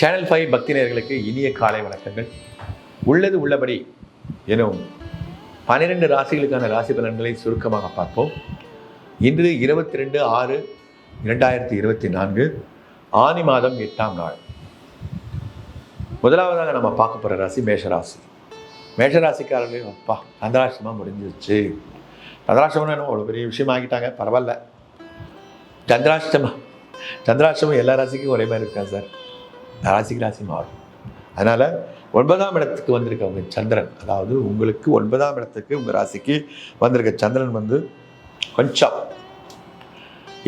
Channel five பக்தினியர்களுக்கு இனிய காலை வணக்கங்கள். உள்ளது உள்ளபடி எனும் பன்னிரெண்டு ராசிகளுக்கான ராசி பலன்களை சுருக்கமாக பார்ப்போம். இன்று இருபத்தி ரெண்டு ஆறு இரண்டாயிரத்தி இருபத்தி நான்கு ஆனி மாதம் எட்டாம் நாள். முதலாவதாக நம்ம பார்க்க போகிற ராசி மேஷராசி. மேஷராசிக்காரர்களே அப்பா சந்திராஷ்டமாக முடிஞ்சிருச்சு. சந்திராசிரமம் என்ன அவ்வளோ பெரிய விஷயம் ஆகிட்டாங்க பரவாயில்ல. சந்திராஷ்டமம் சந்திராஷ்டமம் எல்லா ராசிக்கும் ஒரே மாதிரி இருக்கான் சார்? ராசிக்கு ராசி மாறும். அதனால் ஒன்பதாம் இடத்துக்கு வந்திருக்கவங்க சந்திரன் அதாவது உங்களுக்கு ஒன்பதாம் இடத்துக்கு உங்கள் ராசிக்கு வந்திருக்க சந்திரன் வந்து கொஞ்சம்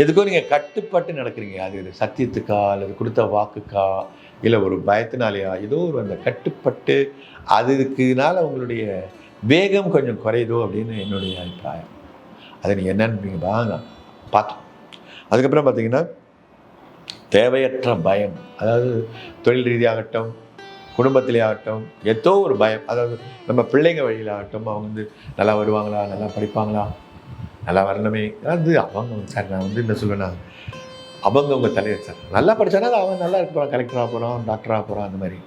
எதுக்கோ நீங்கள் கட்டுப்பட்டு நடக்கிறீங்க. அது சத்தியத்துக்கா அல்லது கொடுத்த வாக்குக்கா இல்லை ஒரு பயத்தினாலேயா ஏதோ ஒரு அந்த கட்டுப்பட்டு அதுக்குனால உங்களுடைய வேகம் கொஞ்சம் குறையுதோ அப்படின்னு என்னுடைய அபிப்பிராயம். அதை நீங்கள் என்னன்னு நீங்கள் வாங்க பார்த்தோம் அதுக்கப்புறம் பார்த்தீங்கன்னா தேவையற்ற பயம். அதாவது தொழில் ரீதியாகட்டும் குடும்பத்திலே ஆகட்டும் ஏதோ ஒரு பயம். அதாவது நம்ம பிள்ளைங்க வழியில் ஆகட்டும் அவங்க வந்து நல்லா வருவாங்களா நல்லா படிப்பாங்களா நல்லா வரணுமே. அது அவங்க சார் நான் வந்து என்ன சொல்லுவேன்னா அவங்க உங்கள் தலைவர் சார் நல்லா படித்தானா அவன் நல்லா இருக்க போகிறான் கலெக்டராக போகிறான் டாக்டராக போகிறான் அந்த மாதிரி.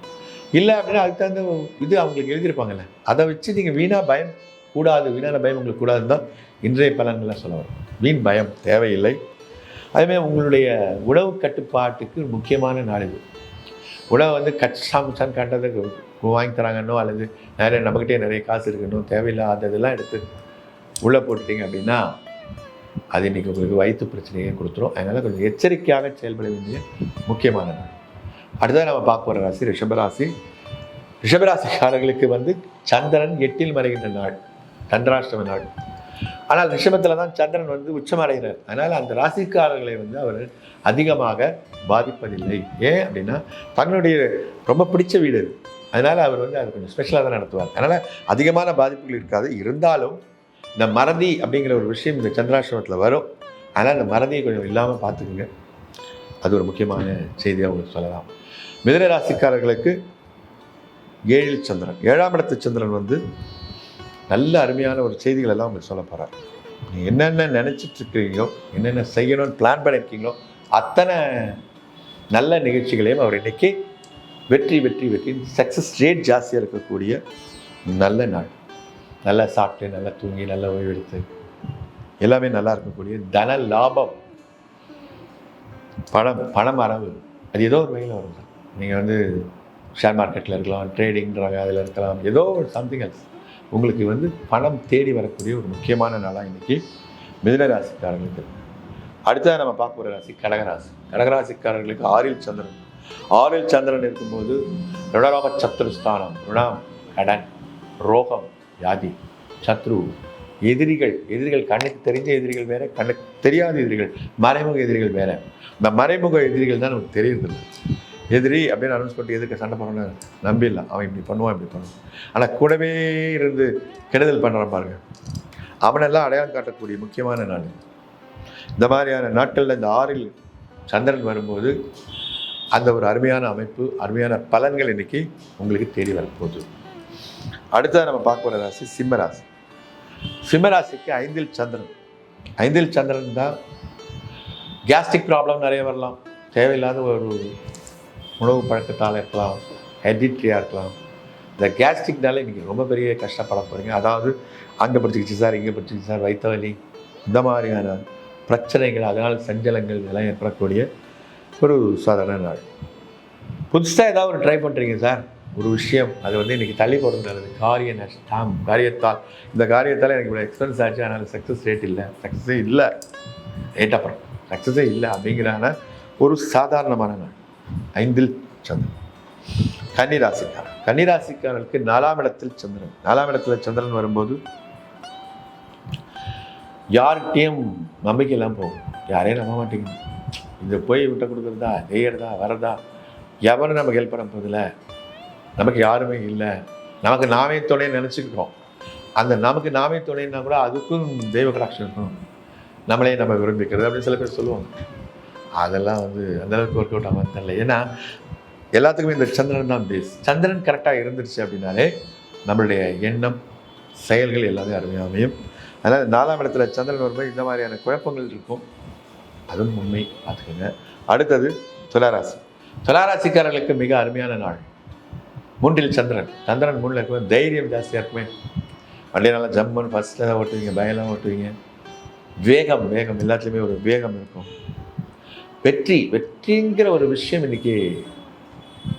இல்லை அப்படின்னா அதுக்கு தகுந்த இது அவங்களுக்கு எழுதியிருப்பாங்கல்ல. அதை வச்சு நீங்கள் வீணாக பயம் கூடாது வீணான பயம் உங்களுக்கு கூடாதுன்னு தான் இன்றைய பலன்கள்லாம் சொல்ல வரும் வீண் பயம் தேவையில்லை. அதேமாதிரி உங்களுடைய உணவு கட்டுப்பாட்டுக்கு முக்கியமான நாள் இது. உணவை வந்து கச்சாமிச்சான்னு கண்டதுக்கு வாங்கி தராங்கன்னோ அல்லது நிறைய நம்மக்கிட்டே நிறைய காசு இருக்கணும் தேவையில்லாததெல்லாம் எடுத்து உள்ளே போட்டுட்டீங்க அப்படின்னா அது இன்றைக்கி உங்களுக்கு வயிற்று பிரச்சனையை கொடுத்துரும். அதனால் கொஞ்சம் எச்சரிக்கையாக செயல்பட வேண்டிய முக்கியமான நாள். அடுத்ததாக நம்ம பார்க்க போகிற ராசி ரிஷபராசி ரிஷபராசிக்காரர்களுக்கு வந்து சந்திரன் எட்டில் மறைகின்ற நாள். சந்திராஷ்டம நாள். ஆனால் ரிஷபத்தில் தான் சந்திரன் வந்து உச்சமடைகிறார். அதனால் அந்த ராசிக்காரர்களை வந்து அவர் அதிகமாக பாதிப்பதில்லை. ஏன் அப்படின்னா தன்னுடைய ரொம்ப பிடிச்ச வீடு அது. அதனால் அவர் வந்து அது கொஞ்சம் ஸ்பெஷலாக தான் நடத்துவார். அதனால் அதிகமான பாதிப்புகள் இருக்காது. இருந்தாலும் இந்த மறதி அப்படிங்கிற ஒரு விஷயம் இந்த சந்திராசிரமத்தில் வரும். அதனால் அந்த மறதியை கொஞ்சம் இல்லாமல் பார்த்துக்குங்க. அது ஒரு முக்கியமான செய்தியாக உங்களுக்கு சொல்லலாம். மிதன ராசிக்காரர்களுக்கு ஏழில் சந்திரன். ஏழாம் இடத்து சந்திரன் வந்து நல்ல அருமையான ஒரு செய்திகள் எல்லாம் உங்களுக்கு சொல்ல போகிறார் நீங்கள் என்னென்ன நினச்சிட்ருக்கிறீங்களோ என்னென்ன செய்யணும்னு பிளான் பண்ணியிருக்கீங்களோ அத்தனை நல்ல நிகழ்ச்சிகளையும் அவர் இன்றைக்கி வெற்றி வெற்றி வெற்றி சக்ஸஸ் ரேட் ஜாஸ்தியாக இருக்கக்கூடிய நல்ல நாள். நல்லா சாப்பிட்டு நல்லா தூங்கி நல்லா ஓய்வெடுத்து எல்லாமே நல்லா இருக்கக்கூடிய தன லாபம். பணம் பணம் வரவு. அது ஏதோ ஒரு வகையில் வரும் நீங்கள் வந்து ஷேர் மார்க்கெட்டில் இருக்கலாம் ட்ரேடிங்கிறாங்க அதில் இருக்கலாம் ஏதோ ஒரு சம்திங் எல்ஸ் உங்களுக்கு வந்து பணம் தேடி வரக்கூடிய ஒரு முக்கியமான நாளாக இன்றைக்கி மிதனராசிக்காரங்களுக்கு அடுத்ததாக அடுத்தது நம்ம பார்க்க போகிற ராசி கடகராசி. கடகராசிக்காரர்களுக்கு ஆறில் சந்திரன். ஆறில் சந்திரன் இருக்கும்போது ருணரோக சத்துருஸ்தானம் ருணம் கடன் ரோகம் வியாதி சத்ரு எதிரிகள் எதிரிகள் கண்ணுக்கு தெரிஞ்ச எதிரிகள் வேற கண்ணுக்கு தெரியாத எதிரிகள் மறைமுக எதிரிகள் வேற. இந்த மறைமுக எதிரிகள் தான் நமக்கு தெரியுது எதிரி அப்படின்னு அனௌன்ஸ் பண்ணிட்டு எதுக்கு சண்டை பண்ணணும்னு நம்பிடலாம் அவன் இப்படி பண்ணுவான் இப்படி பண்ணுவான். ஆனால் கூடவே இருந்து கெடுதல் பண்ணுறான் பாருங்க. அவனெல்லாம் அடையாளம் காட்டக்கூடிய முக்கியமான நாள். இந்த மாதிரியான நாட்களில் இந்த ஆறில் சந்திரன் வரும்போது அந்த ஒரு அருமையான அமைப்பு அருமையான பலன்கள் இன்னைக்கு உங்களுக்கு தேடி வரப்போகுது. அடுத்ததாக நம்ம பார்க்க போகிற ராசி சிம்மராசி சிம்மராசிக்கு ஐந்தில் சந்திரன். ஐந்தில் சந்திரன் தான் கேஸ்ட்ரிக் ப்ராப்ளம் நிறைய வரலாம். தேவையில்லாத ஒரு உணவு பழக்கத்தால் இருக்கலாம் ஹெரிடிட்ரியாக இருக்கலாம். இந்த கேஸ்ட்ரிக்னால இன்றைக்கி ரொம்ப பெரிய கஷ்டப்பட போகிறீங்க அதாவது அங்கே படிச்சுக்கிச்சு சார் இங்கே படிச்சுக்கிச்சு சார் வைத்த வலி இந்த மாதிரியான பிரச்சனைகள் அதனால் சஞ்சலங்கள் இதெல்லாம் ஏற்படக்கூடிய ஒரு சாதாரண நாள். புதுசாக ஏதாவது ஒரு ட்ரை பண்ணுறீங்க சார்? ஒரு விஷயம். அது வந்து இன்றைக்கி தள்ளி போடுறது நல்லது. காரிய நஷ்டம் காரியத்தால். இந்த காரியத்தால் எனக்கு இவ்வளோ எக்ஸ்பென்ஸ் ஆச்சு. அதனால் சக்ஸஸ் ரேட் இல்லை. சக்ஸஸே இல்லை. ரேட் அப்புறம். சக்ஸஸே இல்லை அப்படிங்கிறான ஒரு சாதாரணமான நாள். ஐந்தில் சந்திரன். கன்னிராசிக்காரன். கன்னிராசிக்காரனுக்கு நாலாம் இடத்தில் சந்திரன். நாலாம் இடத்துல சந்திரன் வரும்போது யார்கிட்டையும் நம்பிக்கையெல்லாம் போகும். யாரையும் நம்ப மாட்டேங்குது. இந்த போய் விட்ட கொடுக்குறதா செய்யறதா வரதா எவனும் நமக்கு ஹெல்ப் பண்ண போதில்ல நமக்கு யாருமே இல்லை. நமக்கு நாமே துணை நினச்சிக்கிறோம் அந்த நமக்கு நாமே துணைன்னா கூட அதுக்கும் தெய்வ கடாட்சம் இருக்கணும். நம்மளே நம்ம விரும்பிக்கிறது அப்படின்னு சில பேர் சொல்லுவாங்க. அதெல்லாம் வந்து அந்தளவுக்கு ஒர்க் அவுட் ஆகாம தெரியல. ஏன்னா எல்லாத்துக்குமே இந்த சந்திரன் தான் பேஸ் சந்திரன் கரெக்டாக இருந்துருச்சு அப்படின்னாலே நம்மளுடைய எண்ணம் செயல்கள் எல்லாமே அருமையாக அமையும். அதனால் நாலாம் இடத்துல சந்திரன் வரும்போது இந்த மாதிரியான குழப்பங்கள் இருக்கும். அதுவும் உண்மை பார்த்துக்கோங்க. அடுத்தது துளாராசி. துளாராசிக்காரர்களுக்கு மிக அருமையான நாள். மூன்றில் சந்திரன். சந்திரன் மூணில் இருக்கும் தைரியம் ஜாஸ்தியாக இருக்குமே. வண்டியை நல்லா ஜம்முன்னு ஃபஸ்ட்டில் தான் ஓட்டுவீங்க பயம்லாம் ஓட்டுவீங்க. வேகம் வேகம். எல்லாத்துலேயுமே ஒரு வேகம் இருக்கும். வெற்றி வெற்றிங்கிற ஒரு விஷயம் இன்னைக்கு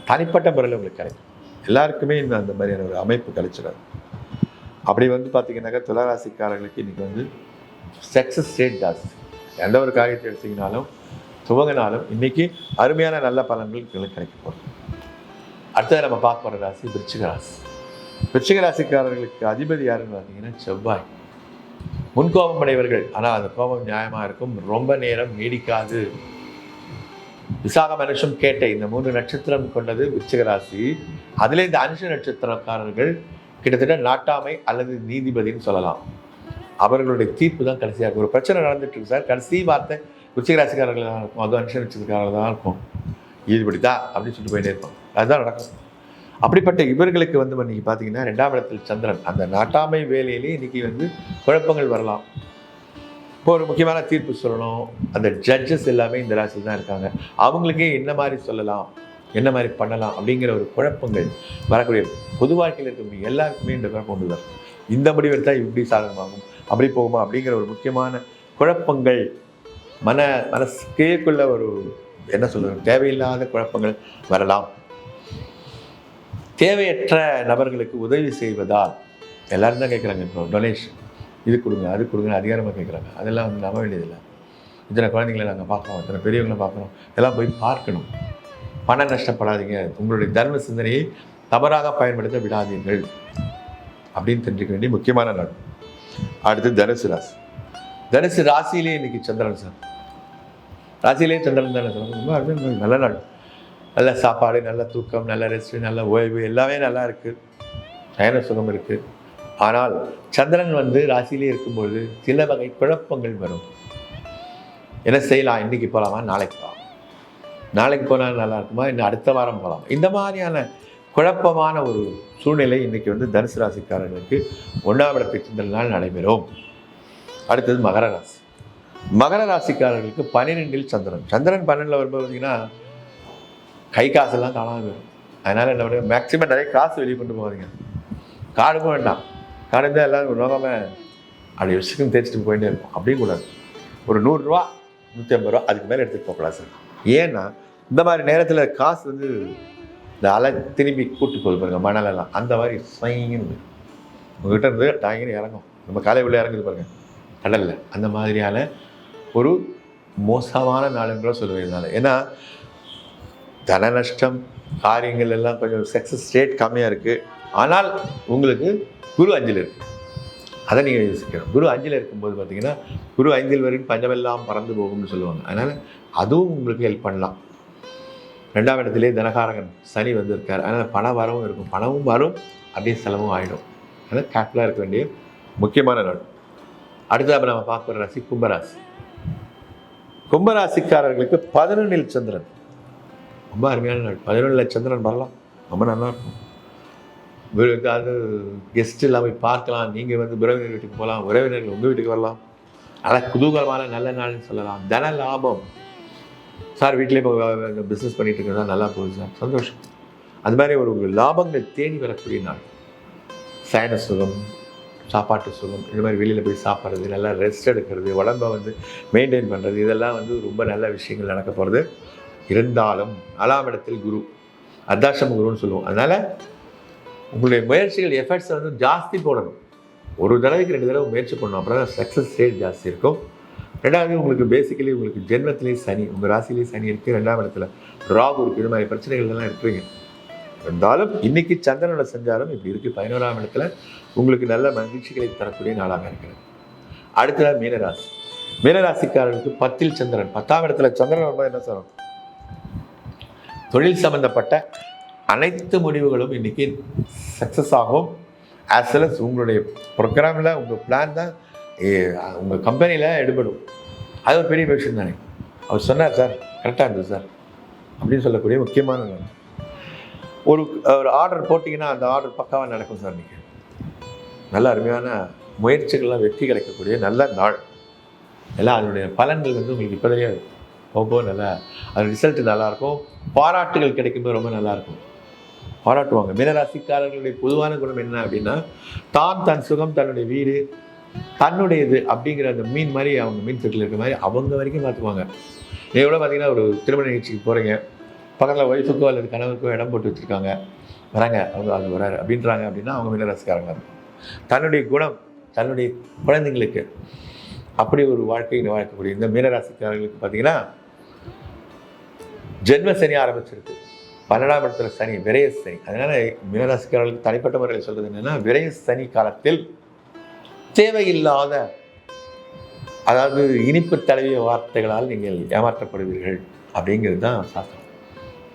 தனிப்பட்ட முறையில் உங்களுக்கு கிடைக்கும். எல்லாருக்குமே இந்த அந்த மாதிரியான ஒரு அமைப்பு கிடைச்சிடாது. அப்படி வந்து பார்த்தீங்கன்னாக்கா துளராசிக்காரர்களுக்கு இன்னைக்கு வந்து சக்ஸஸ் ரேட் ஜாஸ்தி. எந்த ஒரு காரியத்தை எடுத்தீங்கனாலும் துவங்கினாலும் இன்னைக்கு அருமையான நல்ல பலன்கள் உங்களுக்கு கிடைக்க போகுது. அடுத்தது நம்ம பார்க்க போகிற ராசி விருச்சிக ராசி. விருச்சிக ராசிக்காரர்களுக்கு அதிபதி யாருன்னு பார்த்தீங்கன்னா செவ்வாய். முன்கோபம் அடைவர்கள். ஆனால் அந்த கோபம் நியாயமாக இருக்கும். ரொம்ப நேரம் நீடிக்காது. விசாக மனுஷம் கேட்ட இந்த மூன்று நட்சத்திரம் கொண்டது விருச்சிக அதில் இந்த அனுஷ நட்சத்திரக்காரர்கள் கிட்டத்தட்ட நாட்டாமை அல்லது நீதிபதின்னு சொல்லலாம். அவர்களுடைய தீர்ப்பு தான் கடைசியாக இருக்கும். ஒரு பிரச்சனை நடந்துட்டு இருக்கு சார். கடைசி வார்த்தை விருச்சிக தான் இருக்கும். அதுவும் அனுஷ நட்சத்திரக்காரர்கள் தான் இருக்கும். இதுபடி தான் அப்படின்னு சொல்லிட்டு போயிட்டே இருப்பாங்க அதுதான் நடக்கும். அப்படிப்பட்ட இவர்களுக்கு வந்து இன்னைக்கு பார்த்தீங்கன்னா ரெண்டாம் இடத்தில் சந்திரன். அந்த நாட்டாமை வேலையிலே இன்னைக்கு வந்து குழப்பங்கள் வரலாம். இப்போ ஒரு முக்கியமான தீர்ப்பு சொல்லணும். அந்த ஜட்ஜஸ் எல்லாமே இந்த ராசியில் தான் இருக்காங்க. அவங்களுக்கே என்ன மாதிரி சொல்லலாம் என்ன மாதிரி பண்ணலாம் அப்படிங்கிற ஒரு குழப்பங்கள் வரக்கூடிய பொது வாழ்க்கையில் இருக்கக்கூடிய எல்லாருக்குமே இந்த குழப்பம் உண்டு இந்த முடிவு எடுத்தால் இப்படி சாதகமாகும் அப்படி போகுமா அப்படிங்கிற ஒரு முக்கியமான குழப்பங்கள் மன மனசுக்கேக்குள்ள ஒரு என்ன சொல்கிறது தேவையில்லாத குழப்பங்கள் வரலாம். தேவையற்ற நபர்களுக்கு உதவி செய்வதால் எல்லாரும் தான் கேட்குறாங்க இப்போ டொனேஷன் இது கொடுங்க அது கொடுங்க அதிகாரமாக கேட்குறாங்க அதெல்லாம் வந்து நம்ப வேண்டியதில்லை. இத்தனை குழந்தைங்களை நாங்கள் பார்க்குறோம் இத்தனை பெரியவங்களை பார்க்குறோம் எல்லாம் போய் பார்க்கணும். பணம் நஷ்டப்படாதீங்க. உங்களுடைய தர்ம சிந்தனையை தவறாக பயன்படுத்த விடாதீர்கள். அப்படின்னு தெரிஞ்சுக்க வேண்டிய முக்கியமான நாள். அடுத்து தனுசு ராசி. தனுசு ராசியிலே இன்னைக்கு சந்திரன் சார். ராசியிலே சந்திரன் தானே சார். ரொம்ப அருமையான நல்ல நாள். நல்ல சாப்பாடு நல்ல தூக்கம் நல்ல ரெஸ்ட் நல்ல ஓய்வு எல்லாமே நல்லா இருக்குது பயண சுகம் இருக்குது ஆனால் சந்திரன் வந்து ராசியிலே இருக்கும்பொழுது சில வகை குழப்பங்கள் வரும். என்ன செய்யலாம்? இன்றைக்கி போகலாமா நாளைக்கு போகலாம் நாளைக்கு போனால் நல்லா இருக்குமா? இன்னும் அடுத்த வாரம் போகலாம் இந்த மாதிரியான குழப்பமான ஒரு சூழ்நிலை இன்றைக்கி வந்து தனுசு ராசிக்காரர்களுக்கு ஒன்றாம் இடத்துக்கு சிந்தனால் நடைபெறும். அடுத்தது மகர ராசி. மகர ராசிக்காரர்களுக்கு பன்னிரெண்டில் சந்திரன். சந்திரன் பன்னெண்டில் வரும்போது பார்த்தீங்கன்னா கை காசெல்லாம் காணாமல் போயிடும். அதனால் என்ன பண்ணுங்க? மேக்ஸிமம் நிறைய காசு வெளியே கொண்டு போவாதீங்க காடுக்கும் வேண்டாம். காடு எல்லாரும் நோகாமல் அப்படி விஷயம் தேய்ச்சிட்டு போயிட்டே இருக்கும் அப்படியும் கூடாது ஒரு நூறுரூவா நூற்றி ஐம்பது ரூபா அதுக்கு மேலே எடுத்துகிட்டு போகலாம் சார். ஏன்னா இந்த மாதிரி நேரத்தில் காசு வந்து இந்த அலை திரும்பி கூட்டு போகுது பாருங்க மணலெல்லாம். அந்த மாதிரி சைங்கன்னு உங்ககிட்ட இருந்து டாங்கின்னு இறங்கும். நம்ம காலை உள்ள இறங்குது பாருங்கள் கடலில். அந்த மாதிரியான ஒரு மோசமான நாளுன்னு கூட சொல்லுவேன் இதனால ஏன்னா தன நஷ்டம் காரியங்கள் எல்லாம் கொஞ்சம் சக்ஸஸ் ரேட் கம்மியாக இருக்குது ஆனால் உங்களுக்கு குரு அஞ்சில் இருக்குது அதை நீங்கள் யோசிக்கணும். குரு அஞ்சில் இருக்கும்போது பார்த்தீங்கன்னா குரு ஐந்தில் வரைக்கும் பஞ்சமெல்லாம் பறந்து போகும்னு சொல்லுவாங்க. அதனால் அதுவும் உங்களுக்கு ஹெல்ப் பண்ணலாம். ரெண்டாம் இடத்துலேயே தனகாரகன் சனி வந்திருக்கார். அதனால் பண வரவும் இருக்கும். பணமும் வரும். அப்படியே செலவும் ஆகிடும் அதனால் கேர்ஃபுல்லாக இருக்க வேண்டிய முக்கியமான நாள். அடுத்ததாக நம்ம பார்க்குற ராசி கும்பராசி. கும்பராசிக்காரர்களுக்கு பதினொன்றில் சந்திரன். ரொம்ப அருமையான நாள். பதினொன்றில் சந்திரன் வரலாம். ரொம்ப நல்லா இருக்கும். அது கெஸ்ட் எல்லாம் போய் பார்க்கலாம். நீங்கள் வந்து உறவினர் வீட்டுக்கு போகலாம். உறவினர்கள் உங்கள் வீட்டுக்கு வரலாம். ஆனால் குதூகலமான நல்ல நாள்னு சொல்லலாம். தன லாபம். சார் வீட்டிலே இப்போ பிஸ்னஸ் பண்ணிட்டு இருக்கிறதா நல்லா போகுது சார் சந்தோஷம். அது மாதிரி ஒரு ஒரு லாபங்கள் தேடி வரக்கூடிய நாள். சயன சுகம் சாப்பாட்டு சுகம் இந்த மாதிரி வெளியில் போய் சாப்பிட்றது நல்லா ரெஸ்ட் எடுக்கிறது உடம்பை வந்து மெயின்டைன் பண்ணுறது இதெல்லாம் வந்து ரொம்ப நல்ல விஷயங்கள் நடக்க போகிறது இருந்தாலும் நாலாம் இடத்தில் குரு. அர்த்தாசிரம குருன்னு சொல்லுவோம். அதனால் உங்களுடைய முயற்சிகள் எஃபர்ட்ஸ் வந்து ஜாஸ்தி போடணும். ஒரு தடவைக்கு ரெண்டு தடவை முயற்சி பண்ணணும். அப்புறம் தான் சக்ஸஸ் ரேட் ஜாஸ்தி இருக்கும். ரெண்டாவது உங்களுக்கு பேசிக்கலி உங்களுக்கு ஜென்மத்திலே சனி உங்கள் ராசிலேயே சனி இருக்குது ரெண்டாம் இடத்துல ராகு இருக்குது இது மாதிரி பிரச்சனைகள் எல்லாம் இருக்கிறீங்க இருந்தாலும் இன்னைக்கு சந்திரனோட சஞ்சாரம் இப்படி இருக்குது பதினோராம் இடத்துல உங்களுக்கு நல்ல மகிழ்ச்சிகளை தரக்கூடிய நாளாக இருக்கிறது. அடுத்தது மீனராசி. மீனராசிக்காரர்களுக்கு பத்தில் சந்திரன். பத்தாம் இடத்துல சந்திரன் வரும்போது என்ன சொல்லணும் தொழில் சம்பந்தப்பட்ட அனைத்து முடிவுகளும் இன்னைக்கு சக்ஸஸ் ஆகும். ஆஸ் வெல் அஸ் உங்களுடைய ப்ரோக்ராமில் உங்கள் பிளான் தான் உங்கள் கம்பெனியில் எடுபடும். அது ஒரு பெரிய விஷயம் தானே. அவர் சொன்னார் சார் கரெக்டாக இருந்தது சார். அப்படின்னு சொல்லக்கூடிய முக்கியமான ஒரு ஒரு ஆர்டர் போட்டிங்கன்னா அந்த ஆர்டர் பக்காவாக நடக்கும் சார் நீங்கள் நல்ல அருமையான முயற்சிகள்லாம் வெற்றி கிடைக்கக்கூடிய நல்ல நாள். எல்லாம் அதனுடைய பலன்கள் வந்து உங்களுக்கு இப்போ தெரியாது போக போக நல்லா அது ரிசல்ட் நல்லாயிருக்கும் பாராட்டுகள் கிடைக்கும்போது ரொம்ப நல்லாயிருக்கும் பாராட்டுவாங்க. மீனராசிக்காரர்களுடைய பொதுவான குணம் என்ன அப்படின்னா தான் தன் சுகம் தன்னுடைய வீடு தன்னுடையது அப்படிங்கிற அந்த மீன் மாதிரி அவங்க மீன் தொட்டில் இருக்கிற மாதிரி அவங்க வரைக்கும் பார்த்துக்குவாங்க நீங்கள் கூட பார்த்தீங்கன்னா ஒரு திருமண நிகழ்ச்சிக்கு போகிறீங்க பக்கத்தில் ஒய்ஃபுக்கோ அல்லது கணவருக்கோ இடம் போட்டு வச்சுருக்காங்க. வராங்க. அவங்க அது வராரு அப்படின்றாங்க அப்படின்னா அவங்க மீனராசிக்காரங்க தன்னுடைய குணம் தன்னுடைய குழந்தைங்களுக்கு அப்படி ஒரு வாழ்க்கையை வாழ்க்கக்கூடிய இந்த மீனராசிக்காரர்களுக்கு பார்த்தீங்கன்னா ஜென்ம சனி ஆரம்பிச்சிருக்கு. பன்னெண்டாம் இடத்துல சனி விரைய சனி. அதனால மீனராசிக்காரர்களுக்கு தனிப்பட்ட முறையில் சொல்றது என்னன்னா விரைய சனி காலத்தில் தேவையில்லாத அதாவது இனிப்பு தடவிய வார்த்தைகளால் நீங்கள் ஏமாற்றப்படுவீர்கள் அப்படிங்கிறது தான் சாஸ்திரம்.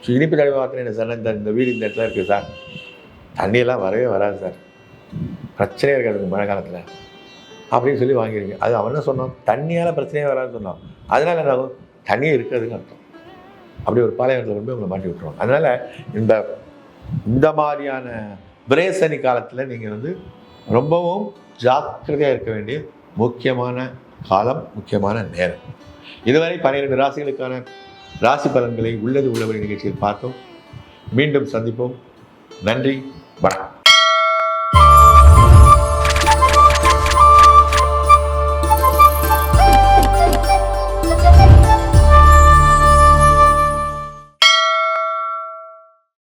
ஸோ இனிப்பு தடவிய வார்த்தை என்ன சார்? இந்த இந்த வீடு இந்த இடத்துல இருக்குது சார். தண்ணியெல்லாம் வரவே வராது சார். பிரச்சனையே இருக்காது மழை காலத்தில் அப்படின்னு சொல்லி வாங்கிடுங்க அது அவன் என்ன சொன்னான்? தண்ணியால் பிரச்சனையே வராதுன்னு சொன்னான். அதனால என்ன ஆகும்? தண்ணியே இருக்காதுன்னு அர்த்தம். அப்படி ஒரு பாளையத்தில் கொண்டு போய் உங்களை மாட்டி விட்டுருவாங்க. அதனால் இந்த இந்த மாதிரியான பிரேசனி காலத்தில் நீங்கள் வந்து ரொம்பவும் ஜாக்கிரதையாக இருக்க வேண்டிய முக்கியமான காலம் முக்கியமான நேரம். இதுவரை பன்னிரெண்டு ராசிகளுக்கான ராசி பலன்களை உள்ளது உள்ளபடி நிகழ்ச்சியில் பார்த்தோம். மீண்டும் சந்திப்போம். நன்றி. வணக்கம்.